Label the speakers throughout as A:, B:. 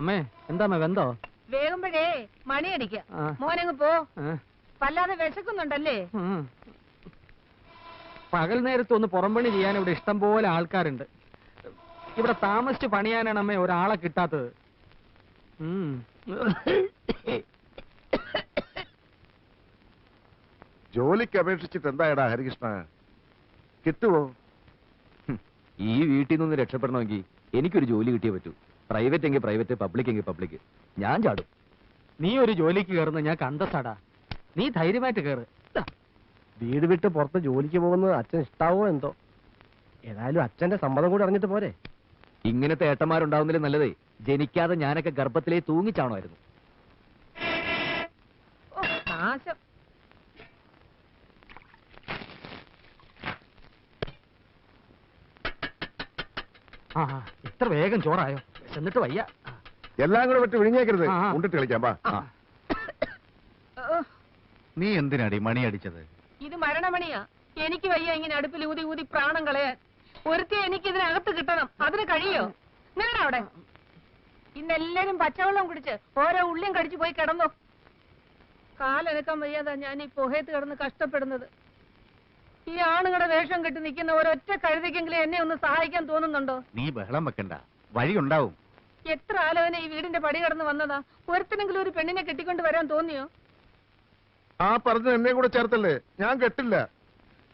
A: അമ്മേ എന്താ വെന്തോ?
B: വേകുമ്പോഴേ മണിയടിക്ക. മോനങ്ങ് പോ? വല്ലാതെ വിശക്കുന്നുണ്ടല്ലേ?
A: പകൽ നേരത്തൊന്ന് പുറംപണി ചെയ്യാൻ ഇവിടെ ഇഷ്ടം പോലെ ആൾക്കാരുണ്ട്. ഇവിടെ താമസിച്ച് പണിയാനാണ് അമ്മേ ഒരാളെ കിട്ടാത്തത്.
C: ജോലിക്ക് അപേക്ഷിച്ചിട്ട് എന്തായടാ ഹരികൃഷ്ണ? കിട്ടുവോ?
D: ഈ വീട്ടിൽ നിന്ന് രക്ഷപ്പെടണമെങ്കിൽ എനിക്കൊരു ജോലി കിട്ടിയേ പറ്റൂ. പ്രൈവറ്റ് എങ്കിൽ പ്രൈവറ്റ് പബ്ലിക് എങ്കിൽ പബ്ലിക് ഞാൻ ചാടും.
A: നീ ഒരു ജോലിക്ക് കയറുന്ന ഞാൻ കണ്ടസാടാ. നീ ധൈര്യമായിട്ട് കയറ്
E: വീട് വിട്ട് പുറത്ത് ജോലിക്ക് പോകുന്നത് അച്ഛൻ ഇഷ്ടാവോ എന്തോ? ഏതായാലും അച്ഛന്റെ സമ്മതം കൂടി അറിഞ്ഞിട്ട് പോരെ.
D: ഇങ്ങനത്തെ ഏട്ടന്മാരുണ്ടാവുന്നില്ല നല്ലതേ. ജനിക്കാതെ ഞാനൊക്കെ ഗർഭത്തിലേ
B: തൂങ്ങിച്ചാണോയിരുന്നു
A: ആ എത്ര ഇത്ര വേഗം ചോറായോ? എന്നിട്ട് വയ്യ.
C: എല്ലാം കൂടെ വിട്ട് വിഴിഞ്ഞേക്കരുത്
A: ആ, ആ.
C: ഉണ്ടിട്ട് കളിക്കാം വാ.
A: ആ.
F: നീ എന്തിനാടി മണി അടിച്ചത്
B: ഇത് മരണമണിയാ. എനിക്ക് വയ്യ ഇങ്ങനെ അടുപ്പിൽ ഊതി ഊതി പ്രാണം കളയാൻ. ഒരുത്തി എനിക്ക് ഇതിനകത്ത് കിട്ടണം. അതിന് കഴിയോ? നിങ്ങളുടെ അവിടെ. ഇന്നെല്ലാരും പച്ചവെള്ളം കുടിച്ച് ഓരോ ഉള്ളിയും കടിച്ചു പോയി കിടന്നു. കാലനക്കാൻ വയ്യാതാ ഞാൻ ഈ പുഹയത്ത് കിടന്ന് കഷ്ടപ്പെടുന്നത്. ഈ ആണുങ്ങളുടെ വേഷം കെട്ടി നിൽക്കുന്ന ഒരൊറ്റ കഴുതിക്കെങ്കിലും എന്നെ ഒന്ന് സഹായിക്കാൻ തോന്നുന്നുണ്ടോ?
F: നീ ബഹളം വെക്കണ്ട. വഴിയുണ്ടാവും.
B: എത്ര ആലോചന ഈ വീടിന്റെ പടി കടന്ന് വന്നതാ? ഒരുത്തിനെങ്കിലും ഒരു പെണ്ണിനെ കെട്ടിക്കൊണ്ട് വരാൻ തോന്നിയോ?
C: ആ പറഞ്ഞ എന്നെ കൂടെ ചേർത്തല്ലേ? ഞാൻ കെട്ടില്ല.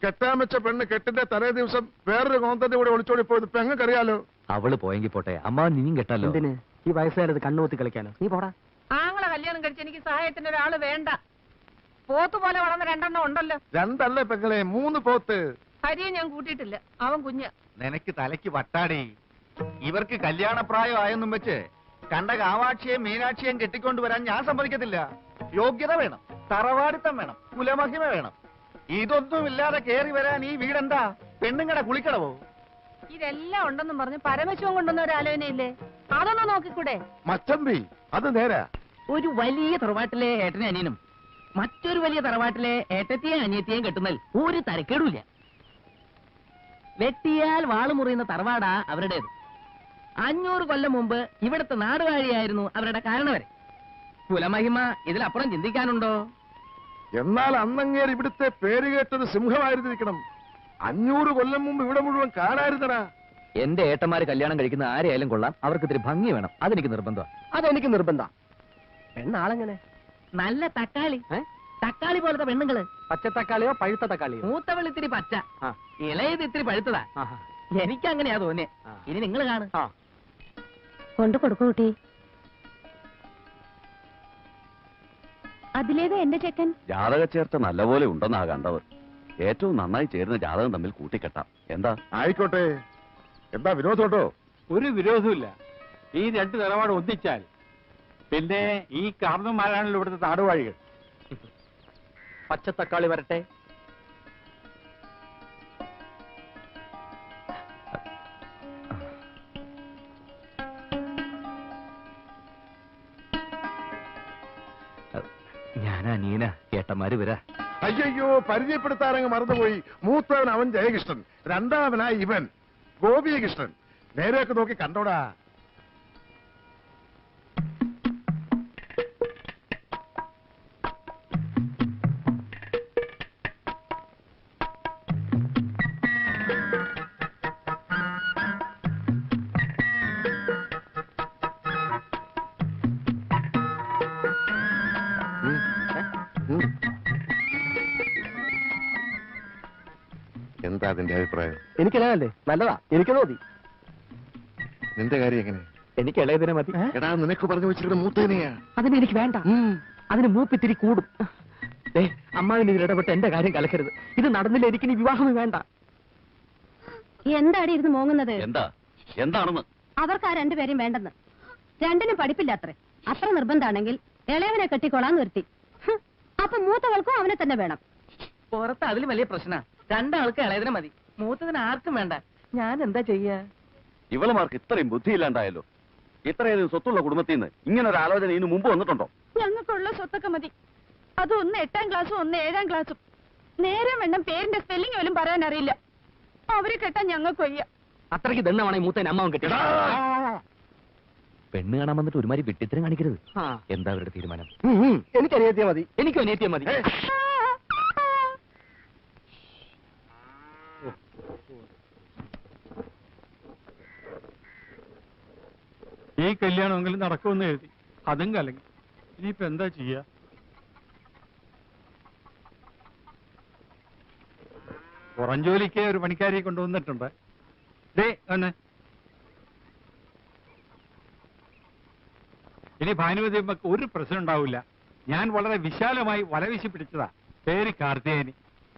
C: കെട്ടാൻ വെച്ച പെണ്ണ് കെട്ടിന്റെ തലേ ദിവസം വേറൊരു കോന്തന്റെ കൂടെ ഒളിച്ചോടി പോയത് പെങ്ങക്കറിയാലോ
D: അവൾ പോയെങ്കിൽ പോട്ടെ. അമ്മ നീയും കെട്ടാലോ?
A: എന്തിന്? ഈ വയസ്സുകാരത് കണ്ണുകൂത്തി കളിക്കാനോ? നീ പോടാ.
B: ആങ്ങളെ കല്യാണം കഴിച്ച് എനിക്ക് സഹായത്തിന് ഒരാൾ വേണ്ട. പോത്ത് പോലെ വളർന്ന രണ്ടെണ്ണം ഉണ്ടല്ലോ.
C: രണ്ടല്ലേ പെങ്ങളെ മൂന്ന് പോത്ത്.
B: ഹരിയെ ഞാൻ കൂട്ടിയിട്ടില്ല. അവൻ കുഞ്ഞ.
F: നിനക്ക് തലയ്ക്ക് വട്ടാടി. ഇവർക്ക് കല്യാണപ്രായം ആയെന്നും വെച്ച് കണ്ട കാമാക്ഷിയെയും മീനാക്ഷിയെയും കെട്ടിക്കൊണ്ടുവരാൻ ഞാൻ സമ്മതിക്കത്തില്ല. യോഗ്യത വേണം തറവാടിത്തം വേണം കുലമഹിമ വേണം. ഇതൊന്നും ഇല്ലാതെ കേറി വരാൻ ഈ വീടെന്താ? പെണ്ണുങ്ങടെ കുളിക്കടവോ?
B: ഇതെല്ലാം ഉണ്ടെന്നും പറഞ്ഞ് പരമശിവൻ കൊണ്ടുവന്ന ഒരു ആലോചനയില്ലേ? അതൊന്ന് നോക്കിക്കൂടെ?
C: മച്ചമ്പി അത് നേരാ.
G: ഒരു വലിയ തറവാട്ടിലെ ഏട്ടനെ അനിയനും മറ്റൊരു വലിയ തറവാട്ടിലെ ഏട്ടത്തെയും അനിയത്തെയും കെട്ടുന്നതിൽ ഒരു തരക്കേടുമില്ല വെട്ടിയാൽ വാൾ മുറിയുന്ന തറവാടാ അവരുടേത്. അഞ്ഞൂറ് കൊല്ലം മുമ്പ് ഇവിടുത്തെ നാടുവാഴിയായിരുന്നു അവരുടെ കാരണവരെ. കുലമഹിമ ഇതിലപ്പുറം ചിന്തിക്കാനുണ്ടോ?
C: എന്നാൽ അന്നങ്ങേർ ഇവിടുത്തെ പേര് കേട്ടത് സിംഹമായിരുന്നിരിക്കണം. അഞ്ഞൂറ് കൊല്ലം മുമ്പ് ഇവിടെ മുഴുവൻ കാണായിരുന്നടാ.
D: എന്റെ ഏട്ടന്മാര് കല്യാണം കഴിക്കുന്ന ആരെയായാലും കൊള്ളാം. അവർക്ക് ഇത്തിരി ഭംഗി വേണം. അതെനിക്ക് നിർബന്ധം
E: അതെനിക്ക് നിർബന്ധം. പെണ്ണാളെങ്ങനെ?
G: നല്ല തക്കാളി. തക്കാളി പോലത്തെ പെണ്ണുങ്ങൾ.
A: പച്ച തക്കാളിയോ പഴുത്ത തക്കാളിയോ?
G: മൂത്തവളിത്തിരി പച്ച.
A: ആ.
G: ഇളയത് ഇത്തിരി പഴുത്തതാ
A: എനിക്കങ്ങനെയാ
G: എനിക്ക് അങ്ങനെയാ തോന്നിയേ ഇനി നിങ്ങൾ കാണും.
A: ആ.
H: കൊണ്ടു കൊടുക്കൂ കുട്ടി. അതിലേത് എന്റെ ചെക്കൻ?
D: ജാതക ചേർത്ത നല്ലപോലെ ഉണ്ടെന്നാ കണ്ടവർ. ഏറ്റവും നന്നായി ചേരുന്ന ജാതകം തമ്മിൽ കൂട്ടിക്കെട്ടാം. എന്താ?
C: ആയിക്കോട്ടെ. എന്താ വിനോദോട്ടോ
I: ഒരു വിരോധമില്ല ഈ രണ്ട് നിലപാട് ഒന്നിച്ചാൽ പിന്നെ ഈ കാർന്നമാരാണല്ലോ ഇവിടുത്തെ നാടുവാഴികൾ
A: പച്ചത്തക്കാളി വരട്ടെ.
D: ഏട്ടന്മാര് വരാ
C: അയ്യോ പരിചയപ്പെടുത്താനങ്ങ് മറന്നുപോയി. മൂത്തവൻ അവൻ ജയകൃഷ്ണൻ. രണ്ടാമനായി ഇവൻ ഗോപികൃഷ്ണൻ. നേരെയൊക്കെ നോക്കി കണ്ടോടാ. അഭിപ്രായം
E: എനിക്കല്ലേ നല്ലതാ. എനിക്ക് മതി.
C: നിന്റെ കാര്യം എങ്ങനെ?
A: എനിക്ക് ഇളയതിനെ മതി.
C: എടാ നിനക്ക് പറഞ്ഞു വെച്ചിരിക്കുന്ന മൂത്തേനെയാ
A: അതിന് എനിക്ക് വേണ്ട. അതിന് മൂപ്പിത്തിരി കൂടും. ഏ അമ്മാവിന് ഇതിൽ ഇടപെട്ട് എന്റെ കാര്യം കലക്കരുത്. ഇത് നടന്നില്ല എനിക്ക് ഇനി വിവാഹമേ വേണ്ട.
H: എന്താണ് ഇരുന്ന് മോങ്ങുന്നത്?
D: എന്താ? എന്താണെന്ന്?
H: അവർക്ക് ആ രണ്ടുപേരെയും വേണ്ടെന്ന്. രണ്ടിനും പഠിപ്പില്ല അത്ര അത്ര നിർബന്ധാണെങ്കിൽ ഇളയവനെ കെട്ടിക്കോളാൻ നിർത്തി. അപ്പൊ മൂത്തവൾക്കും അവനെ തന്നെ വേണം.
G: പുറത്ത് അതിലും വലിയ പ്രശ്ന. രണ്ടാൾക്ക് ഇളയതിനെ മതി. മൂത്തതിന് ആർക്കും വേണ്ട. ഞാൻ എന്താ ചെയ്യാ?
D: ഇവളുമാർക്ക് ഇത്രയും ബുദ്ധിയില്ലാണ്ടായല്ലോ. ഇത്രയധികം സ്വത്തുള്ള കുടുംബത്തിൽ നിന്ന് ഇങ്ങനെ ഒരു ആലോചന ഇതിനു മുമ്പ് വന്നിട്ടുണ്ടോ?
H: ഞങ്ങൾക്കുള്ള സ്വത്തൊക്കെ മതി. അത് ഒന്ന് എട്ടാം ക്ലാസ്സും ഒന്ന് ഏഴാം ക്ലാസ്സും. നേരെ വേണം പേരിന്റെ സ്പെല്ലിംഗ് പോലും പറയാൻ അറിയില്ല അവരെ കെട്ടാൻ ഞങ്ങൾക്ക് വയ്യ.
A: അത്രയ്ക്ക് ദണ്ണമാണ് ഈ മൂത്തേനെ അമ്മാവൻ കെട്ടി
D: പെണ്ണ് കാണാൻ വന്നിട്ട് ഒരുമാതിരി വിട്ടിത്തരം കാണിക്കരുത്.
A: ആ.
D: എന്താ അവരുടെ തീരുമാനം.
E: എനിക്ക് അനിയത്തിയാ മതി.
D: എനിക്കും അനിയത്തിയാ മതി.
J: ഈ കല്യാണമെങ്കിലും നടക്കുമെന്ന് എഴുതി. അതും കലങ്ങി. ഇനിയിപ്പോ എന്താ ചെയ്യ? പുറം ജോലിക്ക് ഒരു പണിക്കാരിയെ കൊണ്ടുവന്നിട്ടുണ്ട്. ദേ ഒന്ന് ഇനി ഭാനുമതി ഒരു പ്രശ്നം ഉണ്ടാവില്ല. ഞാൻ വളരെ വിശാലമായി വലവിശി പിടിച്ചതാ. പേര് കാർത്തികേയനി.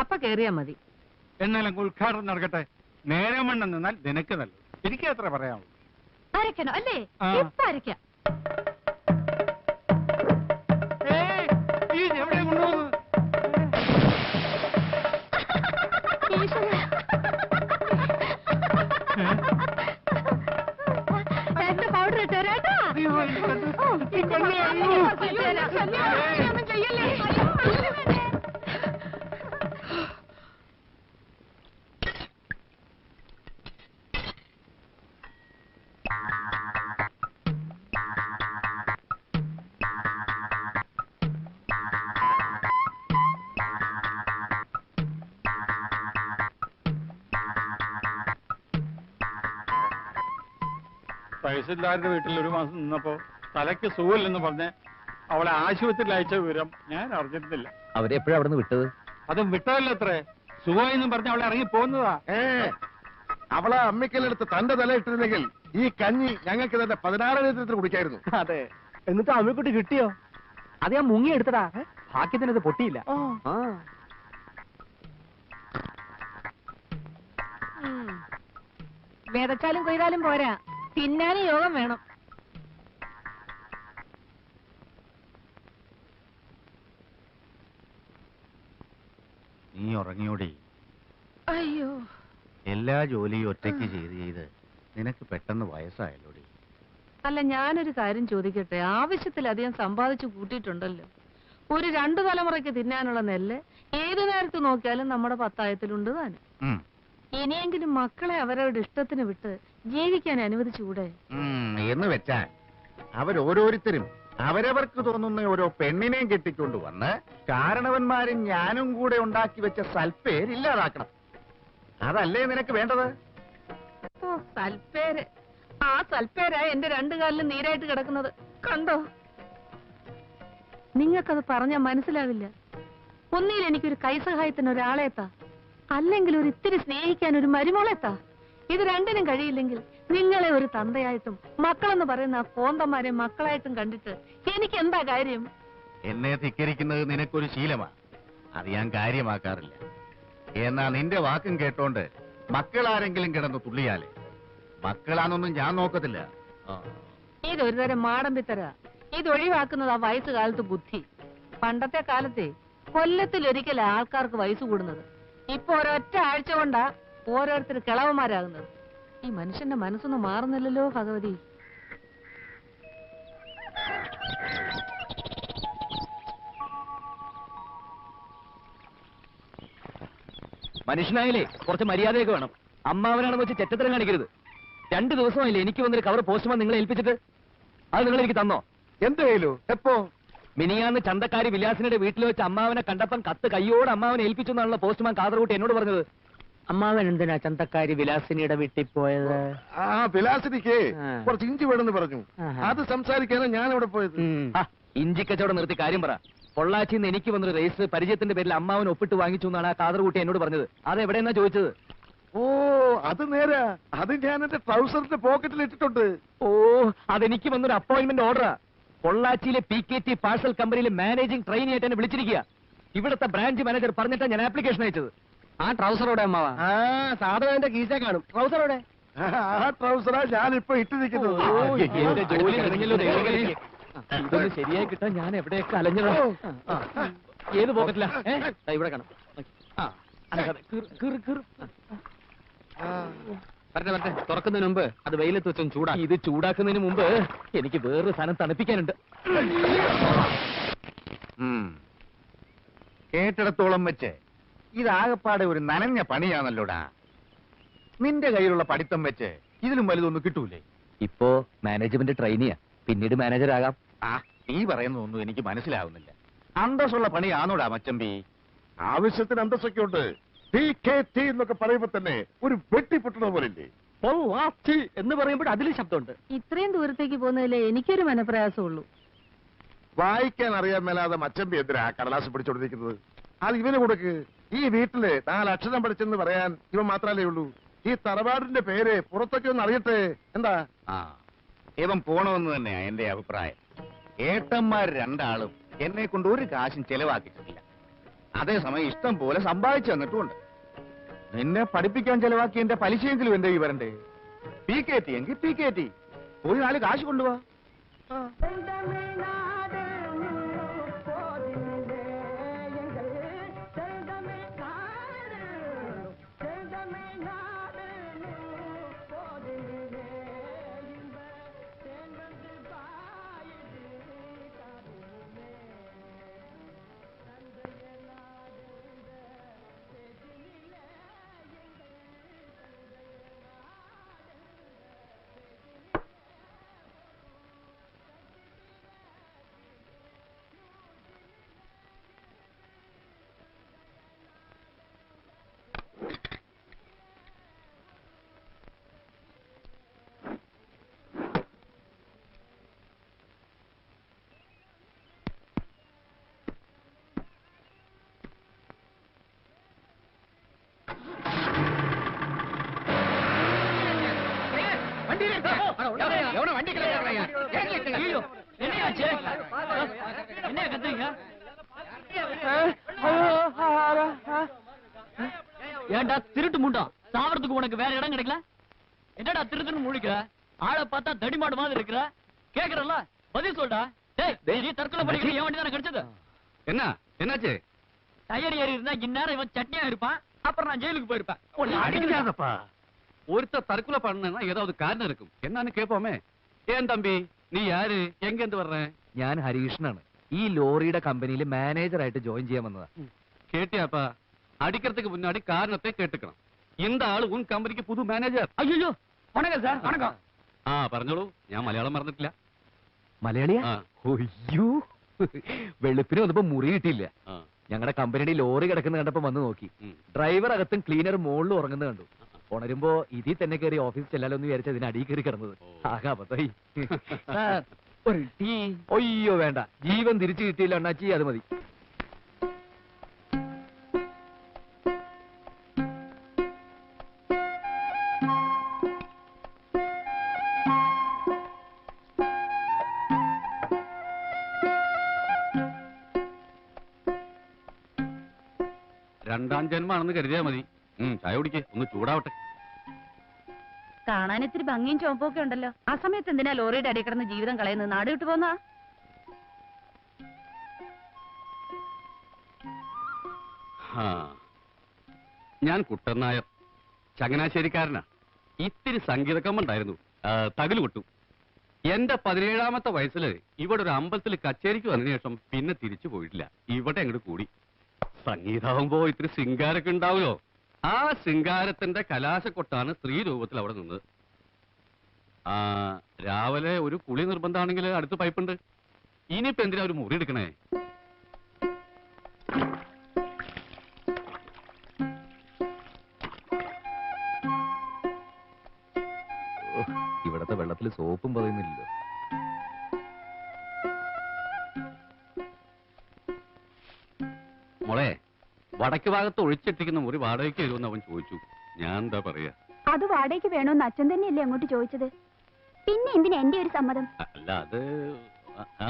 B: അപ്പ കേറിയാ മതി.
J: എന്നാലും ഉദ്ഘാടനം നടക്കട്ടെ. നേരം വണ്ണം നിന്നാൽ നിനക്ക് നല്ലത്. എനിക്ക് അത്ര പറയാമോ?
K: അരക്കണോ അല്ലേ?
J: ആ.
K: ഇപ്പൊ അരക്കാം
J: ഈ
K: രണ്ട് പൗഡർ ഇട്ടോ കേട്ടോ.
J: അയ്യോ, എനിക്ക് കണ്ടു. ഈ കണ്ണ് അയ്യോ. തഹസിൽദാരുടെ വീട്ടിൽ ഒരു മാസം നിന്നപ്പോ തലയ്ക്ക് സുഖമില്ലെന്ന് പറഞ്ഞ് അവളെ ആശുപത്രിയിൽ അയച്ച വിവരം ഞാൻ അറിഞ്ഞിരുന്നില്ല.
D: അവരെ എപ്പോഴാ അവിടെ നിന്ന് വിട്ടത്?
J: അതും വിട്ടതല്ല അത്രേ? സുഖമായെന്നും പറഞ്ഞ് അവളെ ഇറങ്ങി പോകുന്നതാ
C: ഏ അവളെ അമ്മിക്കലെടുത്ത് തന്റെ തല ഇട്ടിരുന്നെങ്കിൽ ഈ കഞ്ഞി ഞങ്ങൾക്ക് തന്നെ പതിനാറ് ലിറ്ററിൽ കുടിക്കായിരുന്നു.
E: അതെ. എന്നിട്ട് അമ്മിക്കുട്ടി കിട്ടിയോ?
A: അത് ഞാൻ മുങ്ങിയെടുത്തടാ ഭാഗ്യത്തിന് അത് പൊട്ടിയില്ല. ആ.
B: ഉം. കൊയ്താലും പോരാ. തിന്നാനും യോഗം വേണം.
F: നീ ഉറങ്ങിയോടി.
B: അയ്യോ.
F: എല്ലാ ജോലിയും ഒറ്റയ്ക്ക് ചെയ്ത് ചെയ്ത് നിനക്ക് പെട്ടെന്ന് വയസ്സായല്ലോടി.
B: അല്ല ഞാനൊരു കാര്യം ചോദിക്കട്ടെ? ആവശ്യത്തിലധികം സമ്പാദിച്ചു കൂട്ടിയിട്ടുണ്ടല്ലോ. ഒരു രണ്ടു തലമുറയ്ക്ക് തിന്നാനുള്ള നെല്ല് ഏത് നേരത്ത് നോക്കിയാലും നമ്മുടെ പത്തായത്തിലുണ്ട് താനും. ഇനിയെങ്കിലും മക്കളെ അവരവരുടെ ഇഷ്ടത്തിന് വിട്ട് ജീവിക്കാൻ അനുവദിച്ചുകൂടെ?
F: എന്ന് വെച്ചാൽ അവരോരോരുത്തരും അവരവർക്ക് തോന്നുന്ന ഓരോ പെണ്ണിനെയും കെട്ടിക്കൊണ്ട് വന്ന് കാരണവന്മാരും ഞാനും കൂടെ ഉണ്ടാക്കി വെച്ച സൽപ്പേര് ഇല്ലാതാക്കണം. അതല്ലേ നിനക്ക് വേണ്ടത്?
B: ഓ സൽപ്പേര്. ആ സൽപ്പേരാ എന്റെ രണ്ടു കാലിലും നീരായിട്ട് കിടക്കുന്നത്. കണ്ടോ? നിങ്ങൾക്കത് പറഞ്ഞാൽ മനസ്സിലാവില്ല. ഒന്നിൽ എനിക്കൊരു കൈസഹായത്തിന് ഒരാളെത്താ. അല്ലെങ്കിൽ ഒരു ഇത്തിരി സ്നേഹിക്കാൻ ഒരു മരുമോളെത്താ. ഇത് രണ്ടിനും കഴിയില്ലെങ്കിൽ നിങ്ങളെ ഒരു തന്തയായിട്ടും മക്കളെന്ന് പറയുന്ന ആ കോന്തന്മാരെ മക്കളായിട്ടും കണ്ടിട്ട് എനിക്ക് എന്താ കാര്യം?
F: എന്നെ ധിക്കരിക്കുന്നത് നിനക്കൊരു ശീലമാ. അത് ഞാൻ കാര്യമാക്കാറില്ല. എന്നാ നിന്റെ വാക്കും കേട്ടോണ്ട് മക്കളാരെങ്കിലും കിടന്ന് തുള്ളിയാലേ. മക്കളാണെന്നൊന്നും ഞാൻ നോക്കത്തില്ല.
B: ഇതൊരു തരം മാടമ്പിത്തര. ഇത് ഒഴിവാക്കുന്നത് ആ വയസ്സുകാലത്ത് ബുദ്ധി. പണ്ടത്തെ കാലത്തെ കൊല്ലത്തിലൊരിക്കൽ ആൾക്കാർക്ക് വയസ്സ് കൂടുന്നത്. ഇപ്പൊ ഒരൊറ്റ ആഴ്ച കൊണ്ടാ ഓരോരുത്തർ കിളവന്മാരാകുന്നത്. ഈ മനുഷ്യന്റെ മനസ്സൊന്നും മാറുന്നില്ലല്ലോ ഭഗവതി.
D: മനുഷ്യനായാലേ കുറച്ച് മര്യാദയൊക്കെ വേണം. അമ്മാവനാണെന്ന് വെച്ച് ചെറ്റത്തരം കാണിക്കരുത്. രണ്ടു ദിവസമായില്ലേ എനിക്ക് വന്നൊരു കവർ പോസ്റ്റ്മാൻ നിങ്ങളെ ഏൽപ്പിച്ചിട്ട്? അത് നിങ്ങൾ എനിക്ക് തന്നോ?
C: എന്തായാലും എപ്പോ?
D: മിനിയാന്ന് ചന്തക്കാരി വിലാസിനുടെ വീട്ടിൽ വെച്ച് അമ്മാവനെ കണ്ടപ്പം കത്ത് കയ്യോട് അമ്മാവനെ ഏൽപ്പിച്ചു എന്നാണല്ലോ പോസ്റ്റ്മാൻ കാതറുകൂട്ടി എന്നോട് പറഞ്ഞത്.
A: അമ്മാവൻ എന്തിനാ ചന്തക്കാരി വിലാസിനിയുടെ വീട്ടിൽ പോയത്?
C: ആ വിലാസിനിക്ക്
A: ആ.
C: കുറച്ച് ഇഞ്ചി വേണമെന്ന് പറഞ്ഞു.
A: ആഹാ.
C: അത് സംസാരിക്കാനാണ് ഞാൻ അവിടെ പോയത്
D: ആ, ഇഞ്ചി കച്ചവടം നിർത്തി കാര്യം പറ. പൊള്ളാച്ചിന്ന് എനിക്ക് വന്നൊരു റേസ് പരിചയത്തിന്റെ പേരിൽ അമ്മാവൻ ഒപ്പിട്ട് വാങ്ങിച്ചു എന്നാണ് ആ കാതർകൂട്ടി എന്നോട് പറഞ്ഞത്. അത് എവിടെയെന്നാ ചോദിച്ചത്?
C: ഓ അത് നേരാ. അത് ഞാൻ എന്റെ ട്രൗസറിന്റെ പോക്കറ്റിൽ ഇട്ടിട്ടുണ്ട്.
D: ഓ അതെനിക്ക് വന്നൊരു അപ്പോയിന്റ്മെന്റ് ഓർഡറാ പൊള്ളാച്ചിയിലെ പി കെ ടി പാഴ്സൽ കമ്പനിയിലെ മാനേജിംഗ് ട്രെയിനി ആയിട്ട് എന്നെ വിളിച്ചിരിക്കുക. ഇവിടുത്തെ ബ്രാഞ്ച് മാനേജർ പറഞ്ഞിട്ടാണ് ഞാൻ ആപ്ലിക്കേഷൻ അയച്ചത്.
A: ആ ട്രൗസർ എവിടെ അമ്മാവ?
E: ആ സാധനം എന്റെ കീശ കാണും. എവിടെ?
C: ആ ട്രൗസറാ ഞാനിപ്പോ ഇട്ട്
A: നിൽക്കുന്നത് എന്റെ ജോലി കഴിഞ്ഞല്ലോ ദൈവമേ. ഇതൊന്ന് ശരിയായി കിട്ടാൻ ഞാൻ എവിടെയൊക്കെ അലഞ്ഞതാ. ഏത് പോക്കറ്റിലാ? ഇവിടെ കാണാം. ആ അനങ്ങാതെ. കീറ്, കീറ്, കീറ്. വരട്ടെ വരട്ടെ. തുറക്കുന്നതിന് മുമ്പ് അത് വെയിലത്ത് വെച്ചൊന്ന് ചൂടാ. ഇത് ചൂടാക്കുന്നതിന് മുമ്പ് എനിക്ക് വേറൊരു സാധനം തണുപ്പിക്കാനുണ്ട്.
F: കേട്ടിടത്തോളം വെച്ച്. ഇതാകപ്പാടെ ഒരു നനഞ്ഞ പണിയാണല്ലോടാ. നിന്റെ കയ്യിലുള്ള പഠിത്തം വെച്ച് ഇതിലും വലുതൊന്നും കിട്ടൂലേ?
D: ഇപ്പോ മാനേജ്മെന്റ് ട്രെയിനിയാ. പിന്നീട് മാനേജർ ആകാം
F: ആ നീ പറയുന്നതൊന്നും എനിക്ക് മനസ്സിലാവുന്നില്ല. അന്തസ്സുള്ള പണിയാണോടാ മച്ചമ്പി?
C: ആവശ്യത്തിന് അന്തസ്സൊക്കെ ഉണ്ട് ടി കെ ടി എന്നൊക്കെ പറയുമ്പോ തന്നെ ഒരു വെട്ടി പൊട്ടണ പോലില്ലേ
A: എന്ന് പറയുമ്പോൾ അതിലും ശബ്ദമുണ്ട്.
B: ഇത്രയും ദൂരത്തേക്ക് പോകുന്നതിലേ എനിക്കൊരു മനപ്രയാസമുള്ളൂ.
C: വായിക്കാൻ അറിയാൻ മേലാതെ മച്ചമ്പി എന്തിനാ കടലാസ് പിടിച്ചോണ്ടിരിക്കുന്നത്? അത് ഇവന് കൊടുക്ക്. ഈ വീട്ടിൽ നാലക്ഷരം പഠിച്ചെന്ന് പറയാൻ ഇവൻ മാത്രല്ലേ ഉള്ളൂ. ഈ തറവാടിന്റെ പേര് പുറത്തൊക്കെ ഒന്ന് അറിയട്ടെ. എന്താ?
F: ആ ഇവൻ പോണമെന്ന് തന്നെയാ എന്റെ അഭിപ്രായം. ഏട്ടന്മാർ രണ്ടാളും എന്നെ കൊണ്ട് ഒരു കാശും ചെലവാക്കിയിട്ടില്ല. അതേസമയം ഇഷ്ടം പോലെ സമ്പാദിച്ചു തന്നിട്ടുമുണ്ട്. നിന്നെ പഠിപ്പിക്കാൻ ചെലവാക്കി എന്റെ പലിശയെങ്കിലും എന്റെ ഈ വരണ്ടേ പി കെ ടി എങ്കിൽ പി കെ ടി ഒരു നാല് കാശ് കൊണ്ടുപോവാ
A: ஏன்டா திருட்டு முண்டா? சாவறதுக்கு உனக்கு வேற இடம் கிடைக்கல? என்னடா திருட்டுன்னு முழிக்கிற? ஆளை பார்த்தா தடிமாடு மாதிரி இருக்கிற? கேக்குறல்ல? பதில் சொல்டா. நீ தற்கொலை பண்ணிக்கிற என் வண்டி தானே கிடைச்சது?
I: என்ன? என்னாச்சு?
A: டயர் ஏறி இருந்தா இந்நேரம் இவன் சட்னியா இருப்பான் அப்புறம் நான் ஜெயிலுக்கு போயிருப்பேன்.
I: அடிக்காதப்பா. ஒருத்தர் தற்கொலை பண்ணா ஏதாவது காரணம் இருக்கும் என்னன்னு கேட்போமே ஏன் தம்பி நீ யாரு எங்க இருந்து வர்ற
D: ഞാൻ ഹരീഷനാണ് ഈ ലോറിയുടെ കമ്പനിയിൽ മാനേജറായിട്ട് ജോയിൻ ചെയ്യാൻ വന്നതാ
I: கேட்டியாப்பா அடிக்கிறதுக்கு முன்னாடி காரணத்தை கேட்டுக்கணும் இந்த ஆளு உன் கம்பெனிக்கு புது மேனேஜர்
A: ஐயோ வணக்கம் சார் வணக்கம்
I: ആ പറഞ്ഞോളൂ ഞാൻ മലയാളം മറന്നിട്ടില്ല
D: മലയാളിയാ
I: ആ.
D: ഒയ്യോ വെളുപ്പിന് വന്നപ്പോ മുറി കിട്ടിയില്ല
I: ആ,
D: ഞങ്ങളുടെ കമ്പനിയുടെ ലോറി കിടക്കുന്ന കണ്ടപ്പോ വന്ന് നോക്കി
I: ഉം.
D: ഡ്രൈവർ അകത്തും ക്ലീനർ മുകളിലും ഉറങ്ങുന്നത് കണ്ടു ഉണരുമ്പോ ഇതിൽ തന്നെ കയറി ഓഫീസ് ചെല്ലാലോ എന്ന് വിചാരിച്ച അതിന് അടിയിൽ കയറി കിടന്നത്. ആകെ ഒരു ടീ. ഒയ്യോ വേണ്ട. ജീവൻ തിരിച്ചു കിട്ടിയില്ല അണ്ണാച്ചി. അത് മതി.
I: രണ്ടാം ജന്മാണെന്ന് കരുതിയാ മതി. ചായ കുടിക്കേ ഒന്ന് ചൂടാവട്ടെ.
H: കാണാൻ ഇത്തിരി ഭംഗിയും ചുവപ്പൊക്കെ ഉണ്ടല്ലോ. ആ സമയത്ത് എന്തിനാ ലോറിയുടെ അടിയിൽ കിടന്ന് ജീവിതം കളയുന്നത്? നാട് വിട്ടു പോന്നാ?
I: ഞാൻ കുട്ടൻ നായർ. ചങ്ങനാശ്ശേരിക്കാരനാ. ഇത്തിരി സംഗീതക്കമ്മുണ്ടായിരുന്നു തകിൽ കൊട്ടു. എന്റെ പതിനേഴാമത്തെ വയസ്സിൽ ഇവിടെ ഒരു അമ്പലത്തിൽ കച്ചേരിക്ക് വന്നതിന് ശേഷം പിന്നെ തിരിച്ചു പോയിട്ടില്ല. ഇവിടെ അങ്ങോട്ട് കൂടി. സംഗീതാവുമ്പോ ഇത്തിരി ശൃംഗാരൊക്കെ ഉണ്ടാവുമല്ലോ. ആ ശൃംഗാരത്തിന്റെ കലാശക്കൊട്ടാണ് സ്ത്രീ രൂപത്തിൽ അവിടെ നിന്നത്. ആ രാവിലെ ഒരു കുളി നിർബന്ധമാണെങ്കിൽ അടുത്ത് പൈപ്പുണ്ട്. ഇനിയിപ്പോ എന്തിനാ ഒരു മുറി എടുക്കണേ?
D: ഇവിടത്തെ വെള്ളത്തിൽ സോപ്പും പറയുന്നില്ലല്ലോ.
I: മോളെ വടക്ക് ഭാഗത്ത് ഒഴിച്ചിട്ടിരിക്കുന്ന മുറി വാടകയ്ക്ക് തരുമെന്ന് അവൻ ചോദിച്ചു. ഞാൻ എന്താ പറയാ?
H: അത് വാടകയ്ക്ക് വേണോന്ന് അച്ഛൻ തന്നെയല്ലേ അങ്ങോട്ട് ചോദിച്ചത്? പിന്നെ എന്തിനാ എന്റെ ഒരു സമ്മതം?
I: അല്ല അത് ആ, ആ.